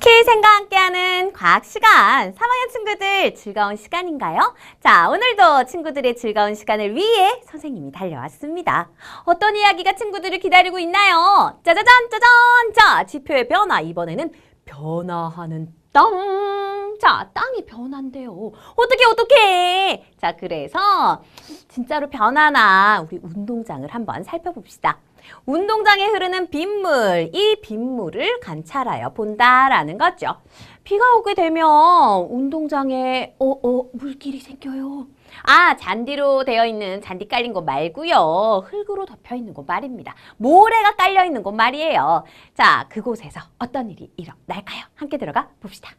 키생과 함께하는 과학 시간. 3학년 친구들 즐거운 시간인가요? 자, 오늘도 친구들의 즐거운 시간을 위해 선생님이 달려왔습니다. 어떤 이야기가 친구들을 기다리고 있나요? 짜자잔, 짜잔! 자, 지표의 변화. 이번에는 변화하는 땅. 자, 땅이 변한대요. 어떻게, 어떻게? 자, 그래서 진짜로 변하나 우리 운동장을 한번 살펴봅시다. 운동장에 흐르는 빗물, 이 빗물을 관찰하여 본다라는 거죠. 비가 오게 되면 운동장에 어, 어, 물길이 생겨요. 아, 잔디로 되어 있는 잔디 깔린 곳 말고요. 흙으로 덮여 있는 곳 말입니다. 모래가 깔려 있는 곳 말이에요. 자, 그곳에서 어떤 일이 일어날까요? 함께 들어가 봅시다.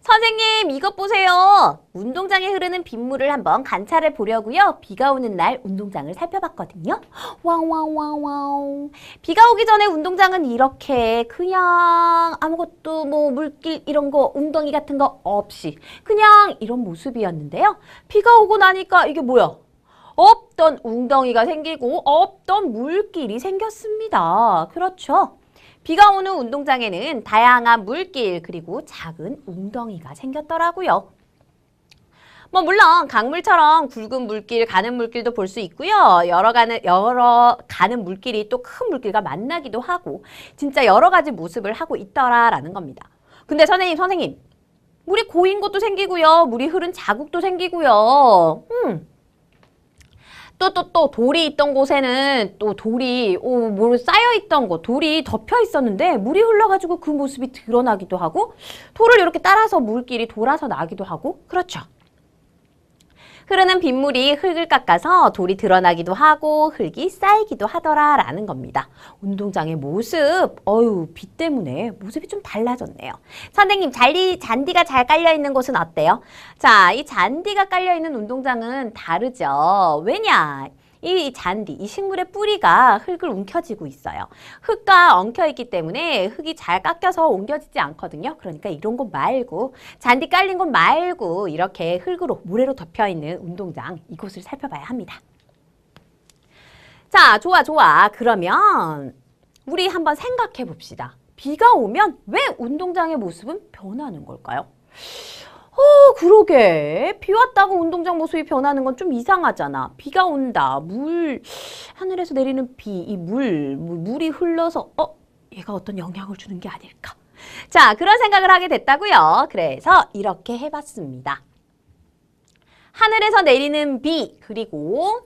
선생님, 이것 보세요. 운동장에 흐르는 빗물을 한번 관찰해 보려고요. 비가 오는 날 운동장을 살펴봤거든요. 왕왕왕왕. 비가 오기 전에 운동장은 이렇게 그냥 아무것도 뭐 물길 이런 거 웅덩이 같은 거 없이 그냥 이런 모습이었는데요. 비가 오고 나니까 이게 뭐야? 없던 웅덩이가 생기고 없던 물길이 생겼습니다. 그렇죠. 비가 오는 운동장에는 다양한 물길 그리고 작은 웅덩이가 생겼더라고요. 뭐 물론 강물처럼 굵은 물길, 가는 물길도 볼 수 있고요. 여러 가는 여러 가는 물길이 또 큰 물길과 만나기도 하고 진짜 여러 가지 모습을 하고 있더라라는 겁니다. 근데 선생님, 선생님. 물이 고인 것도 생기고요. 물이 흐른 자국도 생기고요. 음. 또 또 또 돌이 있던 곳에는 또 돌이 오, 뭐 쌓여 있던 곳 돌이 덮여 있었는데 물이 흘러가지고 그 모습이 드러나기도 하고 돌을 이렇게 따라서 물길이 돌아서 나기도 하고 그렇죠. 흐르는 빗물이 흙을 깎아서 돌이 드러나기도 하고 흙이 쌓이기도 하더라라는 겁니다. 운동장의 모습, 어유 비 때문에 모습이 좀 달라졌네요. 선생님, 잔디, 잔디가 잘 깔려 있는 곳은 어때요? 자, 이 잔디가 깔려 있는 운동장은 다르죠. 왜냐? 이 잔디, 이 식물의 뿌리가 흙을 움켜쥐고 있어요. 흙과 엉켜 있기 때문에 흙이 잘 깎여서 옮겨지지 않거든요. 그러니까 이런 곳 말고 잔디 깔린 곳 말고 이렇게 흙으로 모래로 덮여 있는 운동장 이곳을 살펴봐야 합니다. 자, 좋아, 좋아. 그러면 우리 한번 생각해 봅시다. 비가 오면 왜 운동장의 모습은 변하는 걸까요? 어, 그러게. 비 왔다고 운동장 모습이 변하는 건 좀 이상하잖아. 비가 온다. 물, 하늘에서 내리는 비, 이 물, 물, 물이 흘러서, 어, 얘가 어떤 영향을 주는 게 아닐까. 자, 그런 생각을 하게 됐다고요. 그래서 이렇게 해봤습니다. 하늘에서 내리는 비, 그리고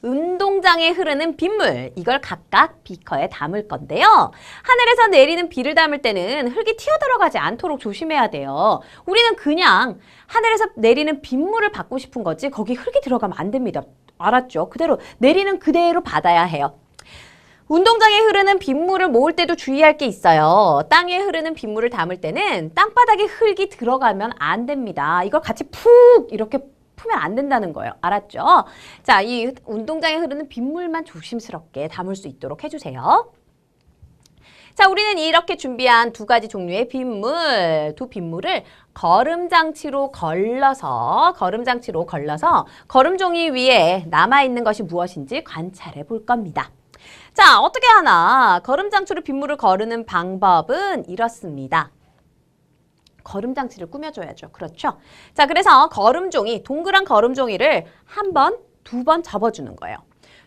운동장에 흐르는 빗물 이걸 각각 비커에 담을 건데요. 하늘에서 내리는 비를 담을 때는 흙이 튀어들어가지 않도록 조심해야 돼요. 우리는 그냥 하늘에서 내리는 빗물을 받고 싶은 거지 거기 흙이 들어가면 안 됩니다. 알았죠? 그대로 내리는 그대로 받아야 해요. 운동장에 흐르는 빗물을 모을 때도 주의할 게 있어요. 땅에 흐르는 빗물을 담을 때는 땅바닥에 흙이 들어가면 안 됩니다. 이걸 같이 푹 이렇게 풀면 안 된다는 거예요. 알았죠? 자, 이 운동장에 흐르는 빗물만 조심스럽게 담을 수 있도록 해주세요. 자, 우리는 이렇게 준비한 두 가지 종류의 빗물, 두 빗물을 거름장치로 걸러서, 거름장치로 걸러서 거름종이 위에 남아있는 것이 무엇인지 관찰해 볼 겁니다. 자, 어떻게 하나? 거름장치로 빗물을 거르는 방법은 이렇습니다. 거름장치를 꾸며줘야죠. 그렇죠? 자, 그래서 거름종이, 동그란 거름종이를 한 번, 두 번 접어주는 거예요.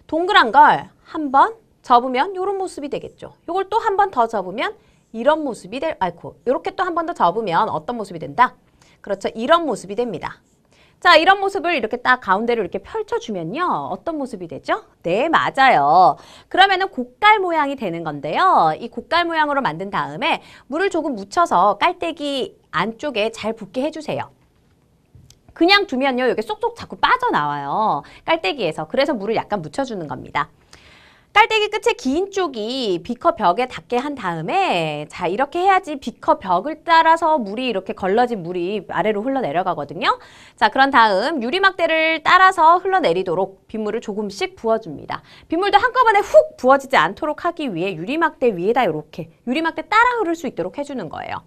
동그란 걸 한 번 접으면 이런 모습이 되겠죠. 이걸 또 한 번 더 접으면 이런 모습이 될, 아이고, 이렇게 또 한 번 더 접으면 어떤 모습이 된다? 그렇죠. 이런 모습이 됩니다. 자, 이런 모습을 이렇게 딱 가운데로 이렇게 펼쳐주면요. 어떤 모습이 되죠? 네, 맞아요. 그러면은 곡갈 모양이 되는 건데요. 이 곡갈 모양으로 만든 다음에 물을 조금 묻혀서 깔때기 안쪽에 잘 붙게 해주세요. 그냥 두면요. 여기 쏙쏙 자꾸 빠져나와요. 깔때기에서. 그래서 물을 약간 묻혀주는 겁니다. 깔때기 끝에 긴 쪽이 비커 벽에 닿게 한 다음에 자 이렇게 해야지 비커 벽을 따라서 물이 이렇게 걸러진 물이 아래로 흘러내려가거든요. 자 그런 다음 유리막대를 따라서 흘러내리도록 빗물을 조금씩 부어줍니다. 빗물도 한꺼번에 훅 부어지지 않도록 하기 위해 유리막대 위에다 이렇게 유리막대 따라 흐를 수 있도록 해주는 거예요.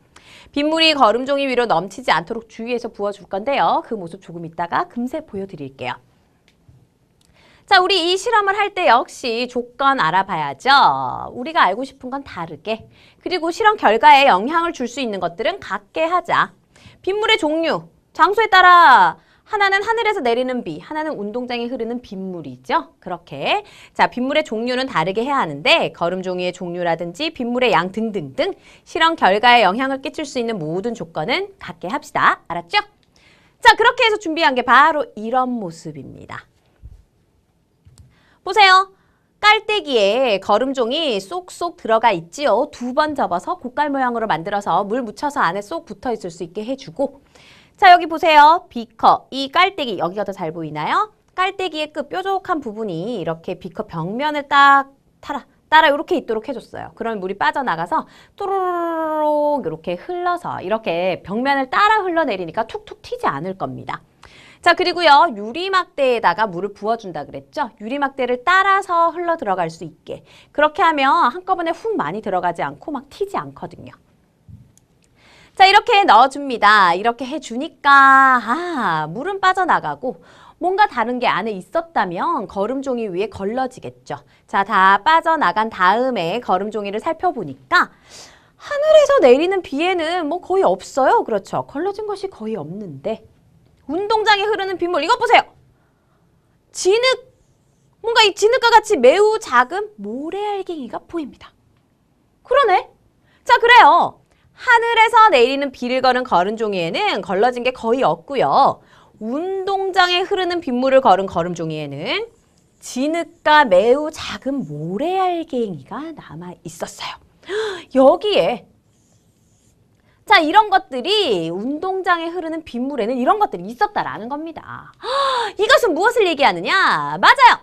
빗물이 거름종이 위로 넘치지 않도록 주의해서 부어줄 건데요. 그 모습 조금 있다가 금세 보여드릴게요. 자, 우리 이 실험을 할 때 역시 조건 알아봐야죠. 우리가 알고 싶은 건 다르게. 그리고 실험 결과에 영향을 줄 수 있는 것들은 같게 하자. 빗물의 종류, 장소에 따라 하나는 하늘에서 내리는 비, 하나는 운동장에 흐르는 빗물이죠. 그렇게. 자, 빗물의 종류는 다르게 해야 하는데 거름 종이의 종류라든지 빗물의 양 등등등 실험 결과에 영향을 끼칠 수 있는 모든 조건은 같게 합시다. 알았죠? 자, 그렇게 해서 준비한 게 바로 이런 모습입니다. 보세요. 깔때기에 거름종이 쏙쏙 들어가 있지요. 두 번 접어서 곡갈 모양으로 만들어서 물 묻혀서 안에 쏙 붙어 있을 수 있게 해주고 자 여기 보세요. 비커 이 깔때기 여기가 더 잘 보이나요? 깔때기의 끝 뾰족한 부분이 이렇게 비커 벽면을 딱 따라 따라 이렇게 있도록 해줬어요. 그러면 물이 빠져나가서 또로록 이렇게 흘러서 이렇게 벽면을 따라 흘러내리니까 툭툭 튀지 않을 겁니다. 자, 그리고요, 유리막대에다가 물을 부어준다 그랬죠? 유리막대를 따라서 흘러 들어갈 수 있게. 그렇게 하면 한꺼번에 훅 많이 들어가지 않고 막 튀지 않거든요. 자, 이렇게 넣어줍니다. 이렇게 해주니까, 아, 물은 빠져나가고, 뭔가 다른 게 안에 있었다면 거름종이 위에 걸러지겠죠. 자, 다 빠져나간 다음에 거름종이를 살펴보니까, 하늘에서 내리는 비에는 뭐 거의 없어요. 그렇죠. 걸러진 것이 거의 없는데, 운동장에 흐르는 빗물 이것 보세요. 진흙 뭔가 이 진흙과 같이 매우 작은 모래알갱이가 보입니다. 그러네. 자 그래요. 하늘에서 내리는 비를 걸은 종이에는 걸러진 게 거의 없고요. 운동장에 흐르는 빗물을 걸은 걸음 종이에는 진흙과 매우 작은 모래알갱이가 남아 있었어요. 여기에 자, 이런 것들이 운동장에 흐르는 빗물에는 이런 것들이 있었다라는 겁니다. 이것은 무엇을 얘기하느냐? 맞아요.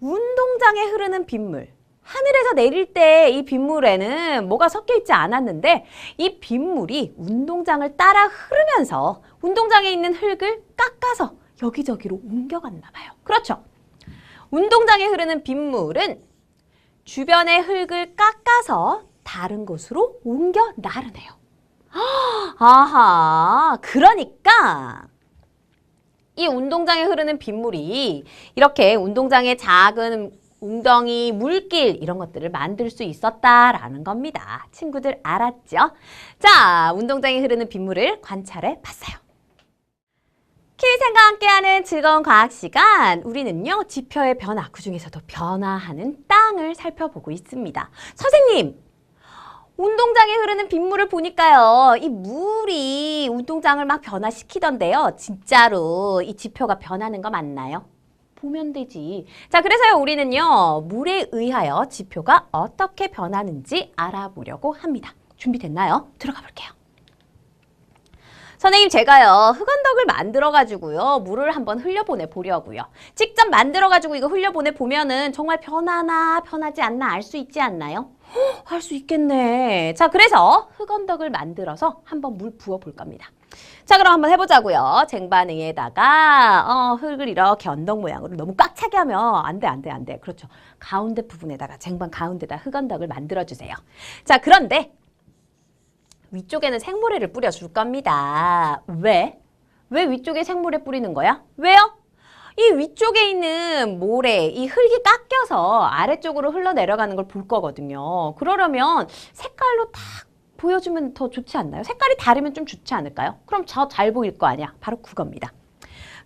운동장에 흐르는 빗물. 하늘에서 내릴 때 이 빗물에는 뭐가 섞여 있지 않았는데 이 빗물이 운동장을 따라 흐르면서 운동장에 있는 흙을 깎아서 여기저기로 옮겨갔나 봐요. 그렇죠. 운동장에 흐르는 빗물은 주변의 흙을 깎아서 다른 곳으로 옮겨 나르네요. 아하, 그러니까 이 운동장에 흐르는 빗물이 이렇게 운동장의 작은 웅덩이, 물길 이런 것들을 만들 수 있었다라는 겁니다. 친구들 알았죠? 자, 운동장에 흐르는 빗물을 관찰해 봤어요. 키위생과 함께하는 즐거운 과학 시간. 우리는요, 지표의 변화, 그 중에서도 변화하는 땅을 살펴보고 있습니다. 선생님, 운동장에 흐르는 빗물을 보니까요. 이 물이 운동장을 막 변화시키던데요. 진짜로 이 지표가 변하는 거 맞나요? 보면 되지. 자, 그래서요, 우리는요, 물에 의하여 지표가 어떻게 변하는지 알아보려고 합니다. 준비됐나요? 들어가 볼게요. 선생님, 제가요, 흑언덕을 만들어가지고요, 물을 한번 흘려보내 보려고요. 직접 만들어가지고 이거 흘려보내 보면은 정말 변하나, 변하지 않나 알 수 있지 않나요? 할수 있겠네. 자, 그래서 흑언덕을 만들어서 한번 물 부어 볼 겁니다. 자, 그럼 한번 해보자고요. 쟁반 위에다가 어, 흙을 이렇게 언덕 모양으로 너무 꽉 차게 하면 안 돼, 안 돼, 안 돼. 그렇죠. 가운데 부분에다가 쟁반 가운데다 흑언덕을 만들어 주세요. 자, 그런데 위쪽에는 생모래를 뿌려줄 겁니다. 왜? 왜 위쪽에 생모래 뿌리는 거야? 왜요? 이 위쪽에 있는 모래, 이 흙이 깎여서 아래쪽으로 흘러내려가는 걸 볼 거거든요. 그러려면 색깔로 딱 보여주면 더 좋지 않나요? 색깔이 다르면 좀 좋지 않을까요? 그럼 저잘 보일 거 아니야. 바로 그겁니다.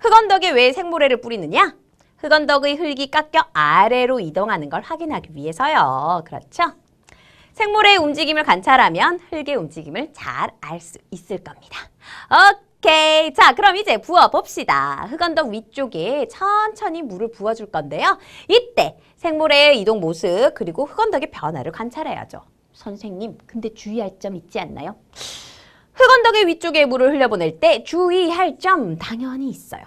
흑언덕에 왜 생모래를 뿌리느냐? 흑언덕의 흙이 깎여 아래로 이동하는 걸 확인하기 위해서요. 그렇죠? 생모래의 움직임을 관찰하면 흙의 움직임을 잘 알 수 있을 겁니다. 오케이. 자, 그럼 이제 부어 봅시다. 흑언덕 위쪽에 천천히 물을 부어줄 건데요. 이때 생모래의 이동 모습 그리고 흑언덕의 변화를 관찰해야죠. 선생님, 근데 주의할 점 있지 않나요? 흑언덕의 위쪽에 물을 흘려보낼 때 주의할 점 당연히 있어요.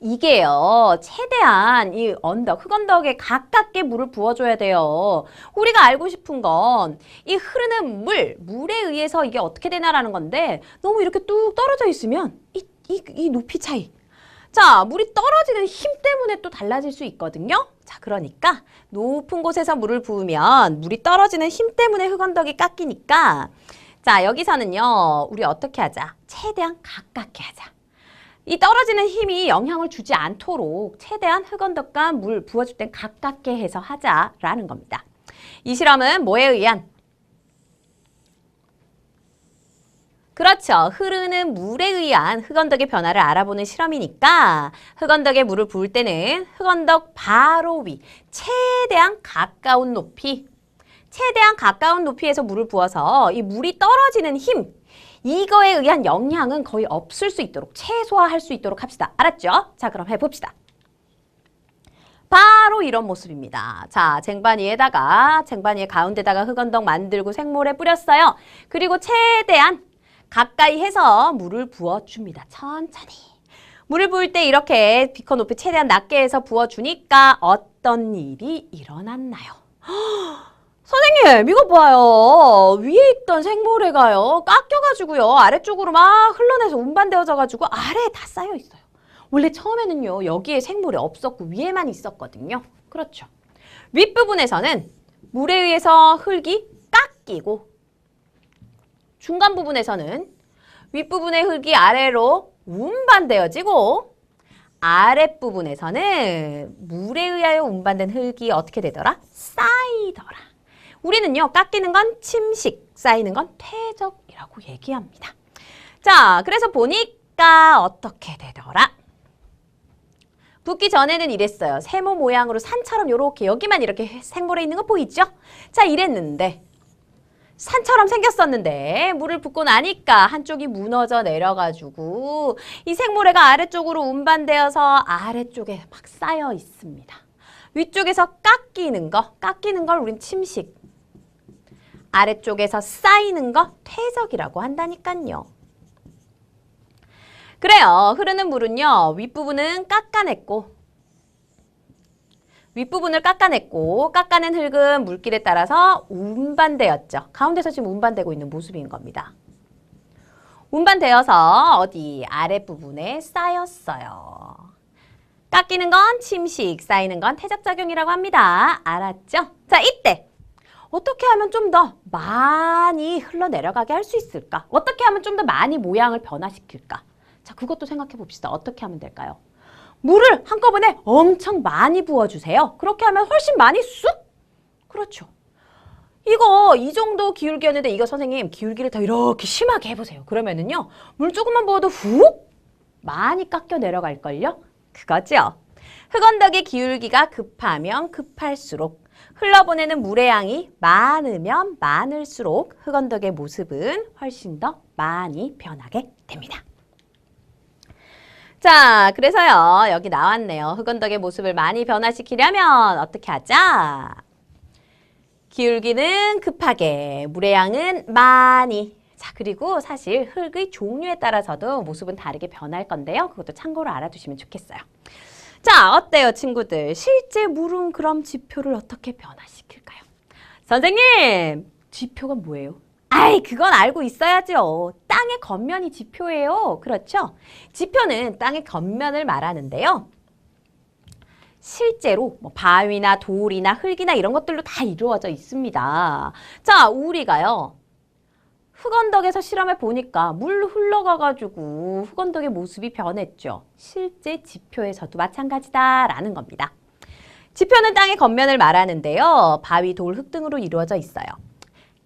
이게요, 최대한 이 언덕, 흑언덕에 가깝게 물을 부어줘야 돼요. 우리가 알고 싶은 건 이 흐르는 물, 물에 의해서 이게 어떻게 되나라는 건데 너무 이렇게 뚝 떨어져 있으면 이, 이, 이 높이 차이. 자, 물이 떨어지는 힘 때문에 또 달라질 수 있거든요. 자, 그러니까 높은 곳에서 물을 부으면 물이 떨어지는 힘 때문에 흑언덕이 깎이니까 자, 여기서는요, 우리 어떻게 하자? 최대한 가깝게 하자. 이 떨어지는 힘이 영향을 주지 않도록 최대한 흙언덕과 물 부어줄 땐 가깝게 해서 하자라는 겁니다. 이 실험은 뭐에 의한 그렇죠. 흐르는 물에 의한 흙언덕의 변화를 알아보는 실험이니까 흙언덕에 물을 부을 때는 흙언덕 바로 위 최대한 가까운 높이 최대한 가까운 높이에서 물을 부어서 이 물이 떨어지는 힘 이거에 의한 영향은 거의 없을 수 있도록 최소화할 수 있도록 합시다. 알았죠? 자, 그럼 해봅시다. 바로 이런 모습입니다. 자, 쟁반위에다가 쟁반위에 가운데다가 흙언덕 만들고 생모래 뿌렸어요. 그리고 최대한 가까이 해서 물을 부어줍니다. 천천히. 물을 부을 때 이렇게 비커 높이 최대한 낮게 해서 부어주니까 어떤 일이 일어났나요? 선생님, 이거 봐요. 위에 있던 생모래가요. 깎여가지고요. 아래쪽으로 막 흘러내서 운반되어져가지고 아래에 다 쌓여 있어요. 원래 처음에는요. 여기에 생모래 없었고 위에만 있었거든요. 그렇죠. 윗부분에서는 물에 의해서 흙이 깎이고 중간 부분에서는 윗부분의 흙이 아래로 운반되어지고 아랫부분에서는 물에 의하여 운반된 흙이 어떻게 되더라? 쌓이더라. 우리는요, 깎이는 건 침식, 쌓이는 건 퇴적이라고 얘기합니다. 자, 그래서 보니까 어떻게 되더라? 붓기 전에는 이랬어요. 세모 모양으로 산처럼 이렇게 여기만 이렇게 생모래 있는 거 보이죠? 자, 이랬는데 산처럼 생겼었는데 물을 붓고 나니까 한쪽이 무너져 내려가지고 이 생모래가 아래쪽으로 운반되어서 아래쪽에 막 쌓여 있습니다. 위쪽에서 깎이는 거, 깎이는 걸 우린 침식, 아래쪽에서 쌓이는 거 퇴적이라고 한다니까요. 그래요. 흐르는 물은요. 윗부분은 깎아냈고 윗부분을 깎아냈고 깎아낸 흙은 물길에 따라서 운반되었죠. 가운데서 지금 운반되고 있는 모습인 겁니다. 운반되어서 어디 아랫부분에 쌓였어요. 깎이는 건 침식, 쌓이는 건 퇴적작용이라고 합니다. 알았죠? 자, 이때 어떻게 하면 좀 더 많이 흘러내려가게 할 수 있을까? 어떻게 하면 좀 더 많이 모양을 변화시킬까? 자, 그것도 생각해 봅시다. 어떻게 하면 될까요? 물을 한꺼번에 엄청 많이 부어주세요. 그렇게 하면 훨씬 많이 쑥? 그렇죠. 이거 이 정도 기울기였는데 이거 선생님 기울기를 더 이렇게 심하게 해보세요. 그러면은요 물 조금만 부어도 훅 많이 깎여 내려갈걸요? 그거죠. 흙언덕의 기울기가 급하면 급할수록 흘러보내는 물의 양이 많으면 많을수록 흙언덕의 모습은 훨씬 더 많이 변하게 됩니다. 자, 그래서요, 여기 나왔네요. 흑언덕의 모습을 많이 변화시키려면 어떻게 하자? 기울기는 급하게, 물의 양은 많이. 자, 그리고 사실 흙의 종류에 따라서도 모습은 다르게 변할 건데요. 그것도 참고로 알아두시면 좋겠어요. 자, 어때요, 친구들? 실제 물은 그럼 지표를 어떻게 변화시킬까요? 선생님, 지표가 뭐예요? 아이, 그건 알고 있어야죠. 땅의 겉면이 지표예요. 그렇죠? 지표는 땅의 겉면을 말하는데요. 실제로 뭐 바위나 돌이나 흙이나 이런 것들로 다 이루어져 있습니다. 자, 우리가요. 흙언덕에서 실험해 보니까 물 흘러가가지고 흙언덕의 모습이 변했죠. 실제 지표에서도 마찬가지다라는 겁니다. 지표는 땅의 겉면을 말하는데요. 바위, 돌, 흙 등으로 이루어져 있어요.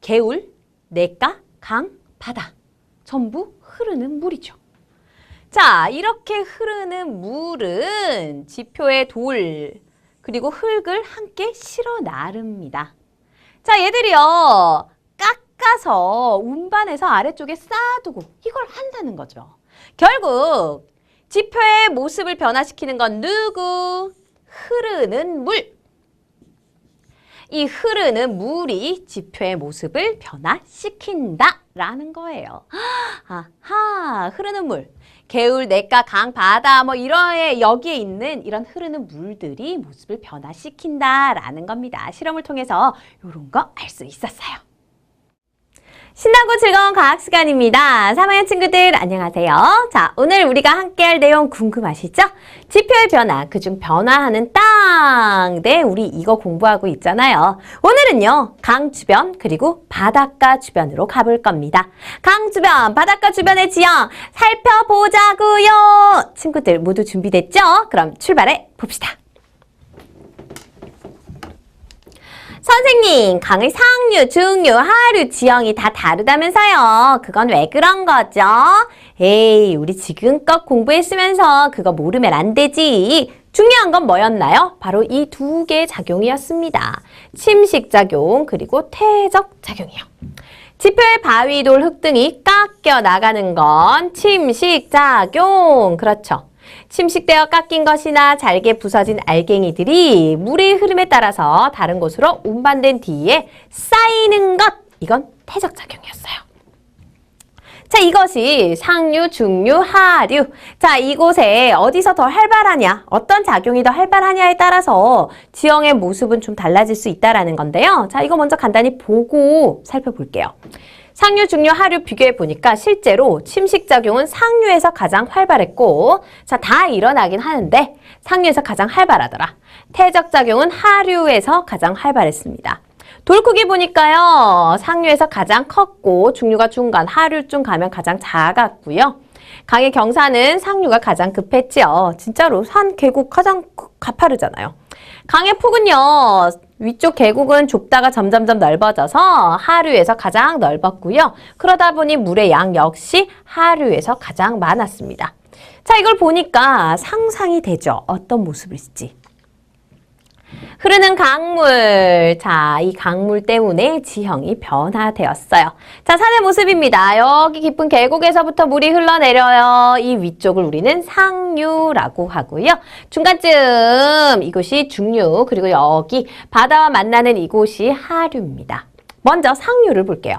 개울, 내가, 강, 바다 전부 흐르는 물이죠. 자, 이렇게 흐르는 물은 지표의 돌 그리고 흙을 함께 실어 나릅니다. 자, 얘들이요. 깎아서 운반해서 아래쪽에 쌓아두고 이걸 한다는 거죠. 결국 지표의 모습을 변화시키는 건 누구? 흐르는 물. 이 흐르는 물이 지표의 모습을 변화시킨다 라는 거예요. 아하, 흐르는 물. 개울, 냇가, 강, 바다 뭐 이런 여기에 있는 이런 흐르는 물들이 모습을 변화시킨다 라는 겁니다. 실험을 통해서 이런 거 알 수 있었어요. 신나고 즐거운 과학 시간입니다. 3학년 친구들 안녕하세요. 자, 오늘 우리가 함께 할 내용 궁금하시죠? 지표의 변화, 그중 변화하는 땅. 네, 우리 이거 공부하고 있잖아요. 오늘은요, 강 주변 그리고 바닷가 주변으로 가볼 겁니다. 강 주변, 바닷가 주변의 지형 살펴보자고요. 친구들 모두 준비됐죠? 그럼 출발해 봅시다. 선생님, 강의 상류, 중류, 하류, 지형이 다 다르다면서요. 그건 왜 그런 거죠? 에이, 우리 지금껏 공부했으면서 그거 모르면 안 되지. 중요한 건 뭐였나요? 바로 이 두 개의 작용이었습니다. 침식작용, 그리고 퇴적작용이요. 지표의 바위, 돌, 흙 등이 깎여 나가는 건 침식작용. 그렇죠. 침식되어 깎인 것이나 잘게 부서진 알갱이들이 물의 흐름에 따라서 다른 곳으로 운반된 뒤에 쌓이는 것. 이건 퇴적작용이었어요. 자, 이것이 상류, 중류, 하류. 자, 이곳에 어디서 더 활발하냐, 어떤 작용이 더 활발하냐에 따라서 지형의 모습은 좀 달라질 수 있다라는 건데요. 자, 이거 먼저 간단히 보고 살펴볼게요. 상류, 중류, 하류 비교해 보니까 실제로 침식 작용은 상류에서 가장 활발했고, 자, 다 일어나긴 하는데 상류에서 가장 활발하더라. 퇴적작용은 하류에서 가장 활발했습니다. 돌 크기 보니까요. 상류에서 가장 컸고 중류가 중간, 하류쯤 가면 가장 작았고요. 강의 경사는 상류가 가장 급했지요. 진짜로 산 계곡 가장 가파르잖아요. 강의 폭은요. 위쪽 계곡은 좁다가 점점점 넓어져서 하류에서 가장 넓었고요. 그러다 보니 물의 양 역시 하류에서 가장 많았습니다. 자, 이걸 보니까 상상이 되죠. 어떤 모습일지. 흐르는 강물. 자, 이 강물 때문에 지형이 변화되었어요. 자, 산의 모습입니다. 여기 깊은 계곡에서부터 물이 흘러내려요. 이 위쪽을 우리는 상류라고 하고요. 중간쯤 이곳이 중류, 그리고 여기 바다와 만나는 이곳이 하류입니다. 먼저 상류를 볼게요.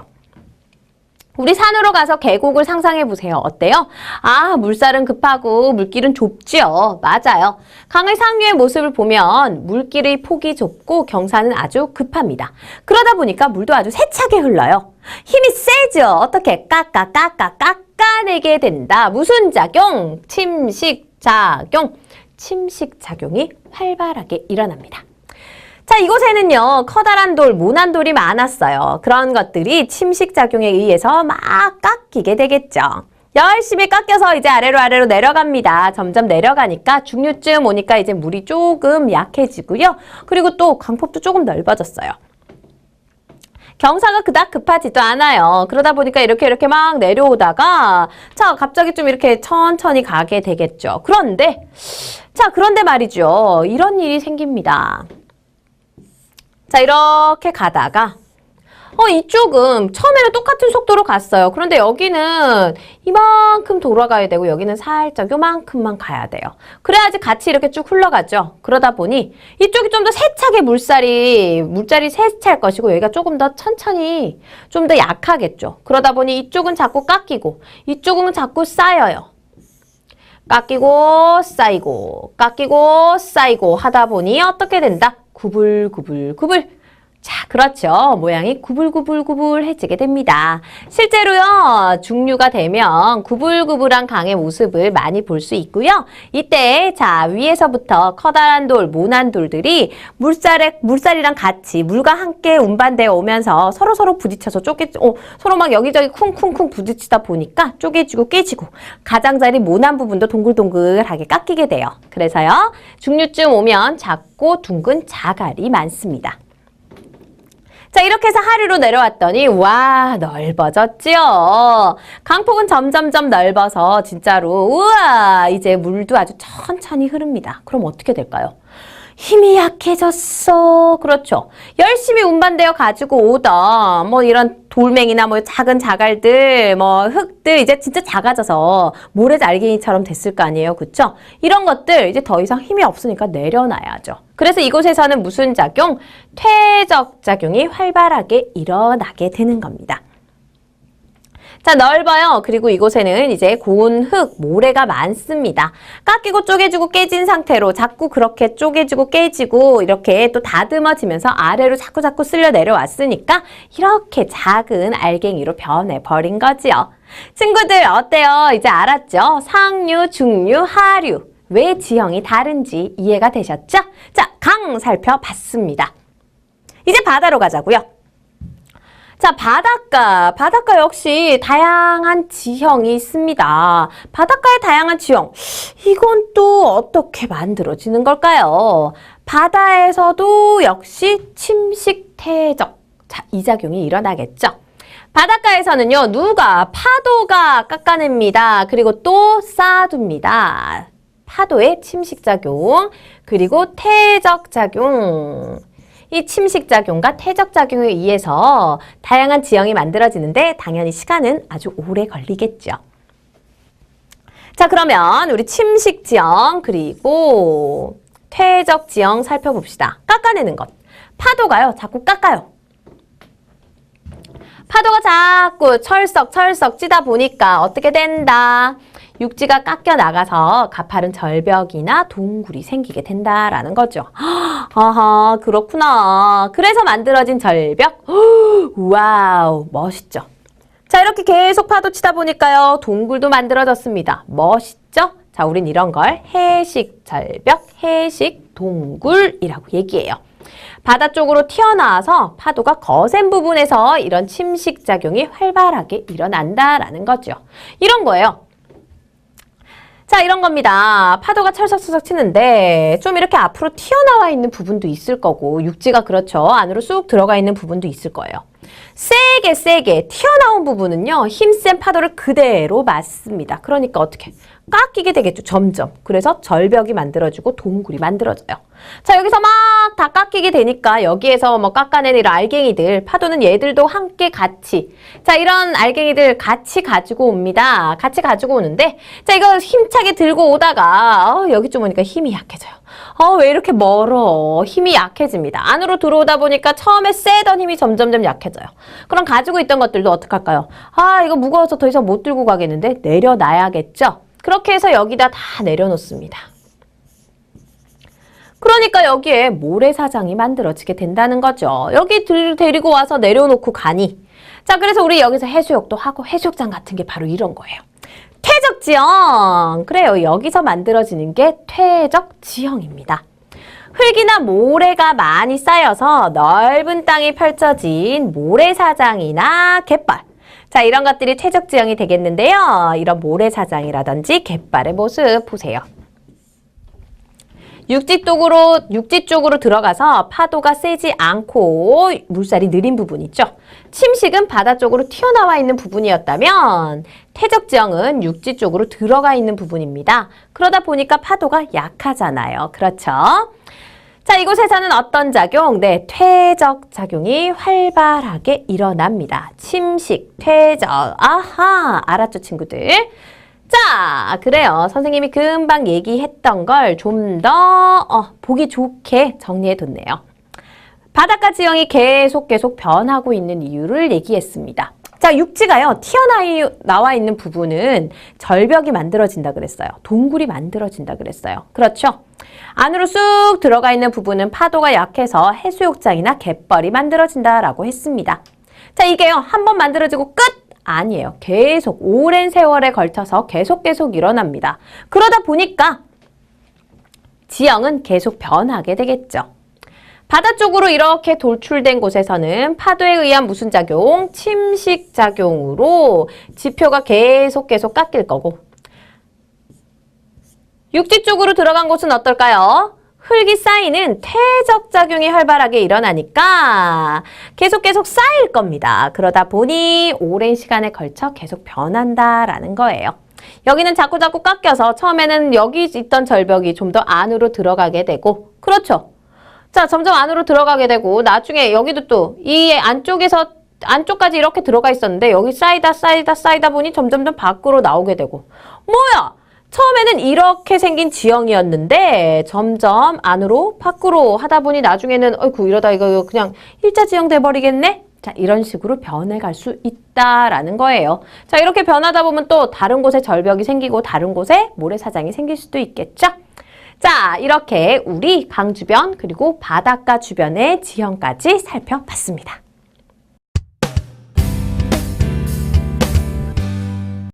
우리 산으로 가서 계곡을 상상해 보세요. 어때요? 아, 물살은 급하고 물길은 좁지요. 맞아요. 강의 상류의 모습을 보면 물길의 폭이 좁고 경사는 아주 급합니다. 그러다 보니까 물도 아주 세차게 흘러요. 힘이 세죠. 어떻게 깎아 깎아내게 된다. 무슨 작용? 침식 작용. 침식 작용이 활발하게 일어납니다. 자, 이곳에는요, 커다란 돌, 모난 돌이 많았어요. 그런 것들이 침식작용에 의해서 막 깎이게 되겠죠. 열심히 깎여서 이제 아래로 아래로 내려갑니다. 점점 내려가니까 중류쯤 오니까 이제 물이 조금 약해지고요. 그리고 또 강폭도 조금 넓어졌어요. 경사가 그닥 급하지도 않아요. 그러다 보니까 이렇게 이렇게 막 내려오다가 자 갑자기 좀 이렇게 천천히 가게 되겠죠. 그런데 자 그런데 말이죠. 이런 일이 생깁니다. 자, 이렇게 가다가 어, 이쪽은 처음에는 똑같은 속도로 갔어요. 그런데 여기는 이만큼 돌아가야 되고 여기는 살짝 요만큼만 가야 돼요. 그래야지 같이 이렇게 쭉 흘러가죠. 그러다 보니 이쪽이 좀 더 세차게 물살이 물살이 세차할 것이고 여기가 조금 더 천천히 좀 더 약하겠죠. 그러다 보니 이쪽은 자꾸 깎이고 이쪽은 자꾸 쌓여요. 깎이고 쌓이고 깎이고 쌓이고 하다 보니 어떻게 된다? 구불구불구불 자, 그렇죠. 모양이 구불구불구불해지게 됩니다. 실제로요, 중류가 되면 구불구불한 강의 모습을 많이 볼 수 있고요. 이때, 자, 위에서부터 커다란 돌, 모난 돌들이 물살에, 물살이랑 같이 물과 함께 운반되어 오면서 서로서로 부딪혀서 쪼개, 어, 서로 막 여기저기 쿵쿵쿵 부딪히다 보니까 쪼개지고 깨지고 가장자리 모난 부분도 동글동글하게 깎이게 돼요. 그래서요, 중류쯤 오면 작고 둥근 자갈이 많습니다. 자, 이렇게 해서 하류로 내려왔더니, 와, 넓어졌지요. 강폭은 점점점 넓어서, 진짜로, 우와, 이제 물도 아주 천천히 흐릅니다. 그럼 어떻게 될까요? 힘이 약해졌어. 그렇죠. 열심히 운반되어 가지고 오던 뭐 이런 돌멩이나 뭐 작은 자갈들, 뭐 흙들 이제 진짜 작아져서 모래 알갱이처럼 됐을 거 아니에요. 그쵸? 이런 것들 이제 더 이상 힘이 없으니까 내려놔야죠. 그래서 이곳에서는 무슨 작용? 퇴적 작용이 활발하게 일어나게 되는 겁니다. 자, 넓어요. 그리고 이곳에는 이제 고운 흙, 모래가 많습니다. 깎이고 쪼개지고 깨진 상태로 자꾸 그렇게 쪼개지고 깨지고 이렇게 또 다듬어지면서 아래로 자꾸 자꾸 쓸려 내려왔으니까 이렇게 작은 알갱이로 변해버린 거지요. 친구들 어때요? 이제 알았죠? 상류, 중류, 하류. 왜 지형이 다른지 이해가 되셨죠? 자, 강 살펴봤습니다. 이제 바다로 가자고요. 자, 바닷가. 바닷가 역시 다양한 지형이 있습니다. 바닷가의 다양한 지형. 이건 또 어떻게 만들어지는 걸까요? 바다에서도 역시 침식 퇴적. 자, 이 작용이 일어나겠죠. 바닷가에서는요, 누가 파도가 깎아냅니다. 그리고 또 쌓아둡니다. 파도의 침식작용, 그리고 퇴적작용. 이 침식작용과 퇴적작용에 의해서 다양한 지형이 만들어지는데 당연히 시간은 아주 오래 걸리겠죠. 자, 그러면 우리 침식지형 그리고 퇴적지형 살펴봅시다. 깎아내는 것. 파도가요, 자꾸 깎아요. 파도가 자꾸 철썩 철썩 찌다 보니까 어떻게 된다. 육지가 깎여 나가서 가파른 절벽이나 동굴이 생기게 된다라는 거죠. 아하, 그렇구나. 그래서 만들어진 절벽. 와우, 멋있죠. 자, 이렇게 계속 파도 치다 보니까요. 동굴도 만들어졌습니다. 멋있죠? 자, 우린 이런 걸 해식 절벽, 해식 동굴이라고 얘기해요. 바다 쪽으로 튀어나와서 파도가 거센 부분에서 이런 침식 작용이 활발하게 일어난다라는 거죠. 이런 거예요. 자, 이런 겁니다. 파도가 철썩철썩 치는데 좀 이렇게 앞으로 튀어나와 있는 부분도 있을 거고 육지가 그렇죠. 안으로 쑥 들어가 있는 부분도 있을 거예요. 세게 세게 튀어나온 부분은요. 힘센 파도를 그대로 맞습니다. 그러니까 어떻게 깎이게 되겠죠. 점점. 그래서 절벽이 만들어지고 동굴이 만들어져요. 자 여기서 막 다 깎이게 되니까 여기에서 뭐 깎아낸 이런 알갱이들 파도는 얘들도 함께 같이 자 이런 알갱이들 같이 가지고 옵니다. 같이 가지고 오는데 자 이거 힘차게 들고 오다가 어, 여기 좀 오니까 힘이 약해져요. 어, 왜 이렇게 멀어? 힘이 약해집니다. 안으로 들어오다 보니까 처음에 세던 힘이 점점점 약해져요. 그럼 가지고 있던 것들도 어떡할까요? 아, 이거 무거워서 더 이상 못 들고 가겠는데 내려놔야겠죠? 그렇게 해서 여기다 다 내려놓습니다. 그러니까 여기에 모래사장이 만들어지게 된다는 거죠. 여기 들, 데리고 와서 내려놓고 가니. 자, 그래서 우리 여기서 해수욕도 하고 해수욕장 같은 게 바로 이런 거예요. 퇴적지형. 그래요. 여기서 만들어지는 게 퇴적지형입니다. 흙이나 모래가 많이 쌓여서 넓은 땅이 펼쳐진 모래사장이나 갯벌. 자, 이런 것들이 퇴적지형이 되겠는데요. 이런 모래사장이라든지 갯벌의 모습 보세요. 육지 쪽으로 육지 쪽으로 들어가서 파도가 세지 않고 물살이 느린 부분 있죠. 침식은 바다 쪽으로 튀어나와 있는 부분이었다면 퇴적 지형은 육지 쪽으로 들어가 있는 부분입니다. 그러다 보니까 파도가 약하잖아요. 그렇죠? 자, 이곳에서는 어떤 작용? 네, 퇴적 작용이 활발하게 일어납니다. 침식, 퇴적. 아하, 알았죠, 친구들? 자, 그래요. 선생님이 금방 얘기했던 걸 좀 더 어, 보기 좋게 정리해 뒀네요. 바닷가 지형이 계속 계속 변하고 있는 이유를 얘기했습니다. 자, 육지가요, 튀어나와 있는 부분은 절벽이 만들어진다 그랬어요. 동굴이 만들어진다 그랬어요. 그렇죠? 안으로 쑥 들어가 있는 부분은 파도가 약해서 해수욕장이나 갯벌이 만들어진다라고 했습니다. 자, 이게요, 한 번 만들어지고 끝! 아니에요. 계속 오랜 세월에 걸쳐서 계속 계속 일어납니다. 그러다 보니까 지형은 계속 변하게 되겠죠. 바다 쪽으로 이렇게 돌출된 곳에서는 파도에 의한 무슨 작용? 침식 작용으로 지표가 계속 계속 깎일 거고 육지 쪽으로 들어간 곳은 어떨까요? 흙이 쌓이는 퇴적 작용이 활발하게 일어나니까 계속 계속 쌓일 겁니다. 그러다 보니 오랜 시간에 걸쳐 계속 변한다라는 거예요. 여기는 자꾸 자꾸 깎여서 처음에는 여기 있던 절벽이 좀 더 안으로 들어가게 되고 그렇죠. 자, 점점 안으로 들어가게 되고 나중에 여기도 또 이 안쪽에서 안쪽까지 이렇게 들어가 있었는데 여기 쌓이다 쌓이다 쌓이다 보니 점점점 밖으로 나오게 되고 뭐야? 처음에는 이렇게 생긴 지형이었는데 점점 안으로 밖으로 하다 보니 나중에는 어이구 이러다 이거 그냥 일자 지형 돼버리겠네? 자 이런 식으로 변해갈 수 있다라는 거예요. 자 이렇게 변하다 보면 또 다른 곳에 절벽이 생기고 다른 곳에 모래사장이 생길 수도 있겠죠? 자 이렇게 우리 강 주변 그리고 바닷가 주변의 지형까지 살펴봤습니다.